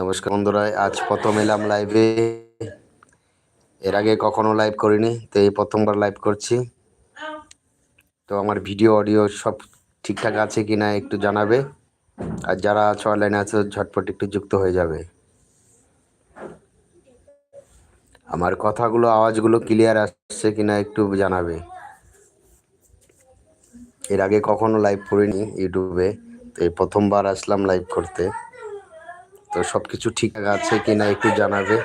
নমস্কার বন্ধুরা, আজ প্রথম এলাম লাইভে এর আগে কখনো লাইভ করিনি, তো এই প্রথমবার লাইভ করছি। তো আমার ভিডিও অডিও সব ঠিকঠাক আছে কি না একটু জানাবে। আর যারা আছে অনলাইনে আছে, ঝটপট একটু যুক্ত হয়ে যাবে। আমার কথাগুলো, আওয়াজগুলো ক্লিয়ার আসছে কিনা একটু জানাবে। এর আগে কখনো লাইভ করিনি ইউটিউবে তো এই প্রথমবার আসলাম লাইভ করতে। তো সব কিছু ঠিকঠাক আছে কিনা একটু জানাবে।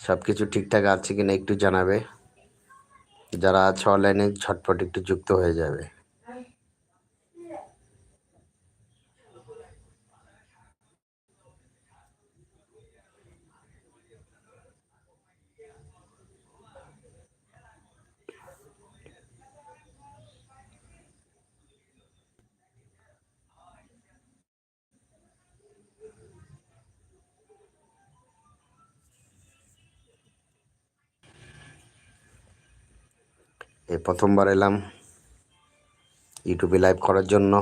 সব কিছু ঠিকঠাক আছে কিনা একটু জানাবে। যারা আছে অনলাইনে ঝটপট একটু যুক্ত হয়ে যাবে। এই প্রথমবার এলাম ইউটিউবে লাইভ করার জন্য।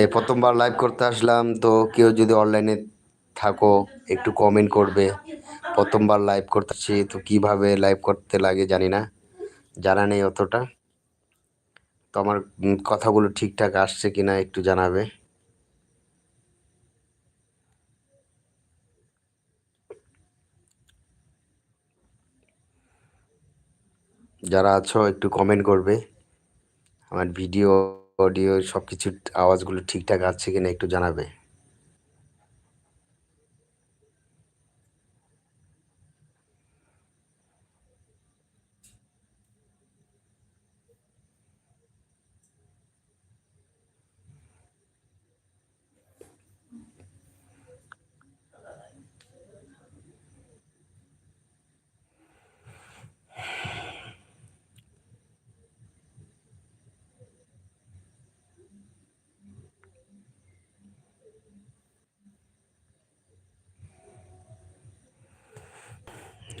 এই প্রথমবার লাইভ করতে আসলাম, তো কেউ যদি অনলাইনে থাকো, একটু কমেন্ট করবে। প্রথমবার লাইভ করতেছি তো কীভাবে লাইভ করতে লাগে জানি না। জানা নেই অতটা। তো আমার কথাগুলো ঠিকঠাক আসছে কিনা একটু জানাবে। যারা আছো, একটু কমেন্ট করবে। আমার ভিডিও অডিও সব কিছুর আওয়াজগুলো ঠিকঠাক আছে কিনা একটু জানাবে।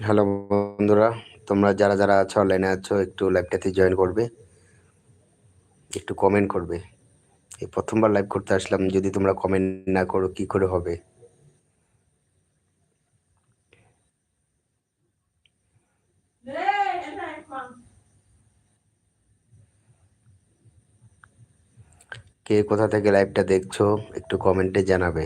হ্যালো বন্ধুরা, তোমরা যারা যারা আছো অনলাইনে আছো, একটু লাইভটাতে জয়েন করবে, একটু কমেন্ট করবে। এই প্রথমবার লাইভ করতে আসলাম, যদি তোমরা কমেন্ট না করো, কি করে হবে? কে কোথা থেকে লাইভটা দেখছ, একটু কমেন্টে জানাবে।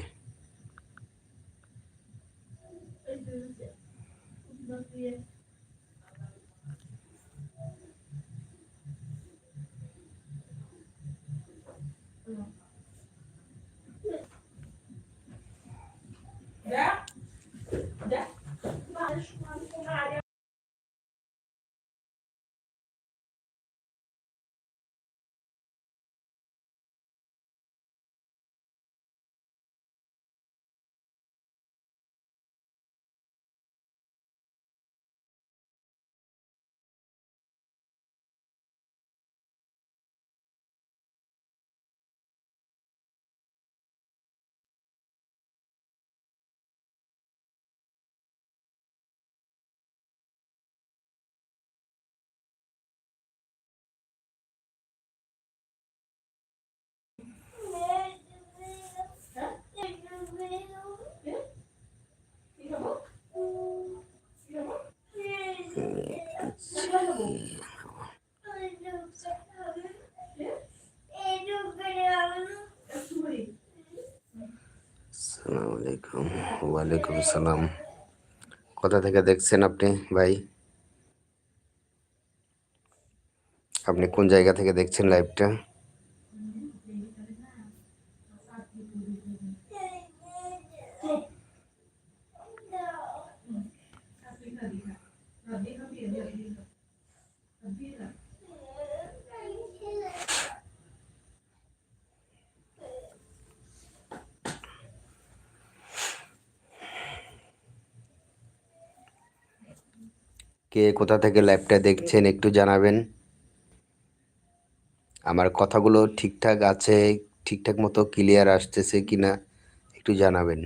আলাইকুম। ওয়ালাইকুম কোথা থেকে দেখছেন আপনি ভাই? আপনি কোন জায়গা থেকে দেখছেন লাইভটা কে কোথা থেকে লাইভটা দেখছেন একটু জানাবেন। আমার কথাগুলো ঠিকঠাক আছে, ঠিকঠাক মতো ক্লিয়ার আসতেছে কিনা একটু জানাবেন।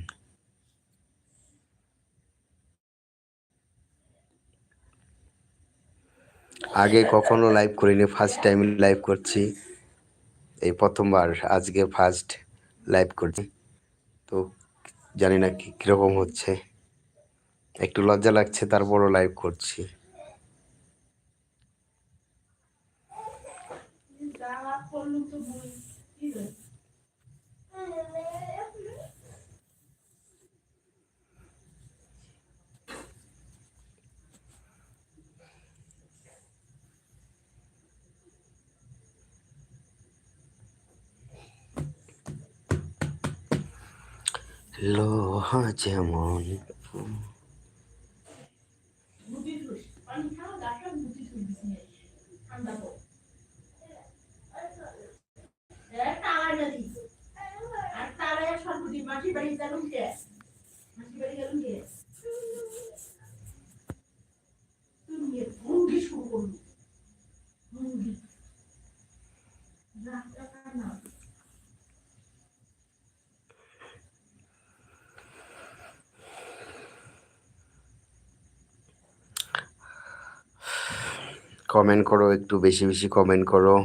আগে কখনো লাইভ করিনি ফার্স্ট টাইম লাইভ করছি। এই প্রথমবার, আজকে ফার্স্ট লাইভ করছি। তো জানি না কি, কীরকম হচ্ছে। একটু লজ্জা লাগছে, তারপরও লাইভ করছি। লোহা যেমন কমেন্ট করো, একটু বেশি বেশি কমেন্ট করো।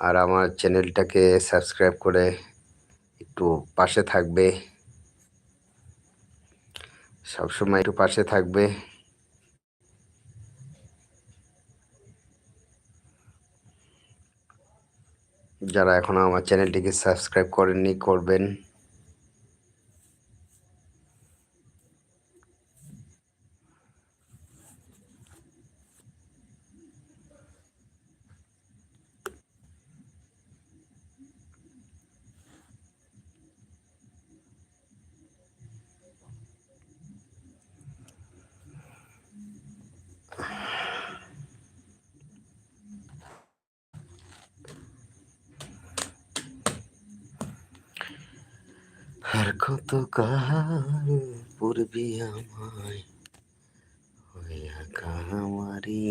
আর আমার চ্যানেলটাকে সাবস্ক্রাইব করে একটু পাশে থাকবে। সবসময় একটু পাশে থাকবে। যারা এখনও আমার চ্যানেলটিকে সাবস্ক্রাইব করেননি, করবেন। আর কত কাল পূর্বি আমায়। হইয়া কামারি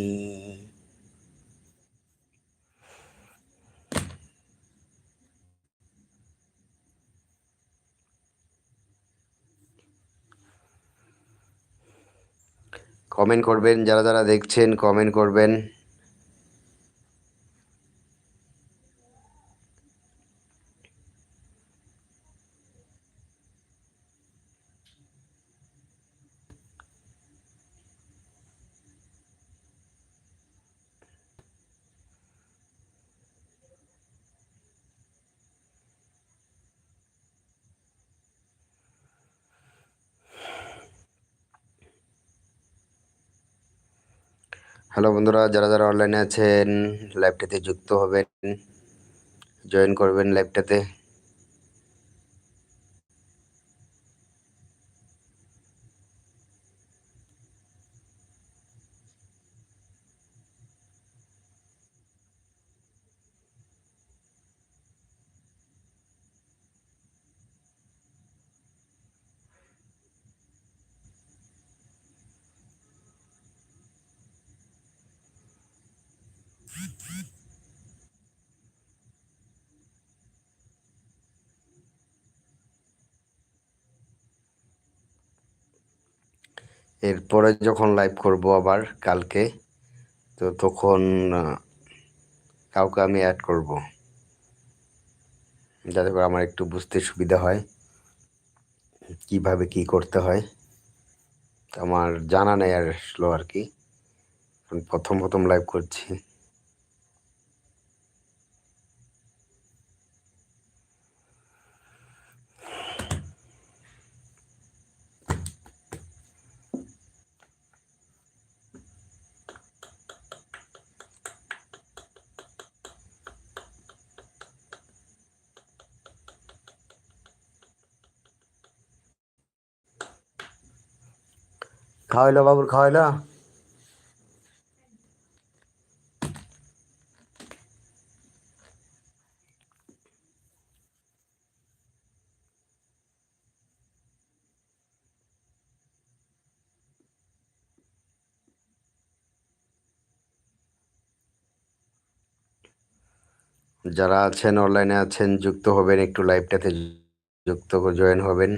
কমেন্ট করবেন যারা যারা দেখছেন কমেন্ট করবেন। হ্যালো বন্ধুরা যারা যারা অনলাইনে আছেন লাইভটাতে যুক্ত হবেন জয়েন করবেন লাইভটাতে এরপরে যখন লাইভ করব আবার কালকে, তো তখন কাউকে আমি অ্যাড করব। যাতে করে আমার একটু বুঝতে সুবিধা হয়, কীভাবে কি করতে হয়। আমার জানা নেই আর আসলো আর কি। প্রথম প্রথম লাইভ করছি। খাওয়াইলো বাবুর খাওয়াইলো? যারা আছেন অনলাইনে আছেন যুক্ত হবেন একটু লাইভটাতে যুক্ত জয়েন হবেন।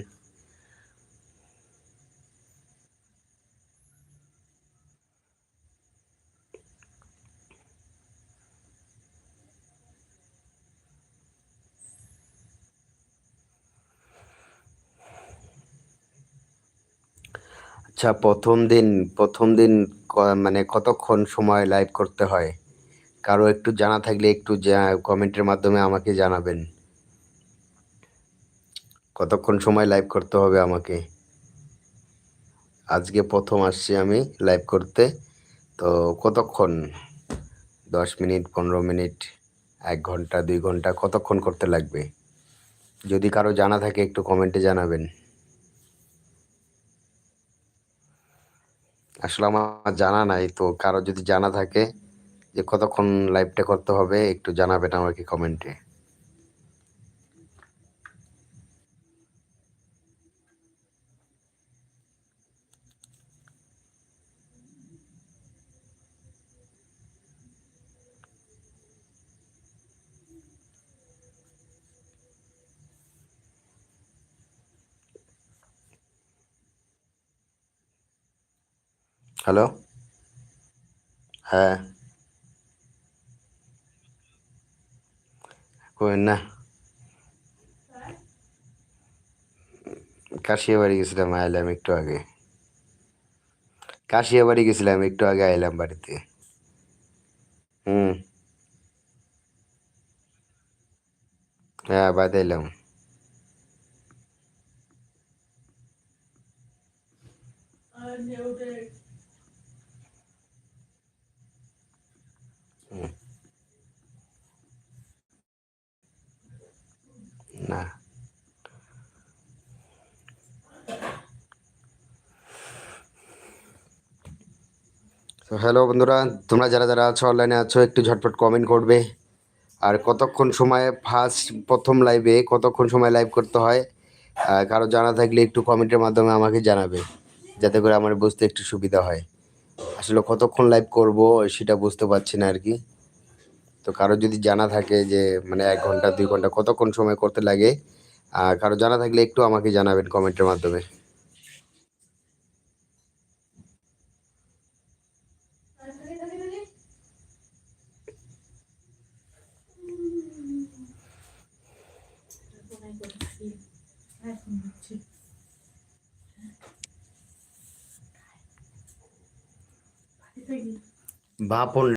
আচ্ছা প্রথম দিন প্রথম দিন মানে কতক্ষণ সময় লাইভ করতে হয়? কারও একটু জানা থাকলে একটু কমেন্টের মাধ্যমে আমাকে জানাবেন। কতক্ষণ সময় লাইভ করতে হবে আমাকে? আজকে প্রথম আসছি আমি লাইভ করতে। তো কতক্ষণ? দশ মিনিট, পনেরো মিনিট, এক ঘণ্টা, দুই ঘণ্টা কতক্ষণ করতে লাগবে? যদি কারও জানা থাকে একটু কমেন্টে জানাবেন। আসলে আমার জানা নাই, তো কারও যদি জানা থাকে যে কতক্ষণ লাইভটা করতে হবে, একটু জানাবেন আমাকে কমেন্টে হ্যালো হ্যাঁ কই না কাশিয়া বাড়ি গেছিলাম আইলাম একটু আগে কাশিয়া বাড়ি গেছিলাম একটু আগে আইলাম বাড়িতে হুম হ্যাঁ বাদ এলাম আর না। তো হ্যালো বন্ধুরা, তোমরা যারা যারা আছো অনলাইনে আছো, একটু ঝটপট কমেন্ট করবে। আর কতক্ষণ সময়ে ফার্স্ট প্রথম লাইভে কতক্ষণ সময় লাইভ করতে হয় কারও জানা থাকলে একটু কমেন্টের মাধ্যমে আমাকে জানাবে, যাতে করে আমার বুঝতে একটু সুবিধা হয়। আসলে কতক্ষণ লাইভ করব, সেটা বুঝতে পারছি না আর কি। তো কারও যদি জানা থাকে যে মানে এক ঘণ্টা, দুই ঘণ্টা কতক্ষণ সময় করতে লাগে, আর কারও জানা থাকলে একটু আমাকে জানাবেন কমেন্টের মাধ্যমে। আর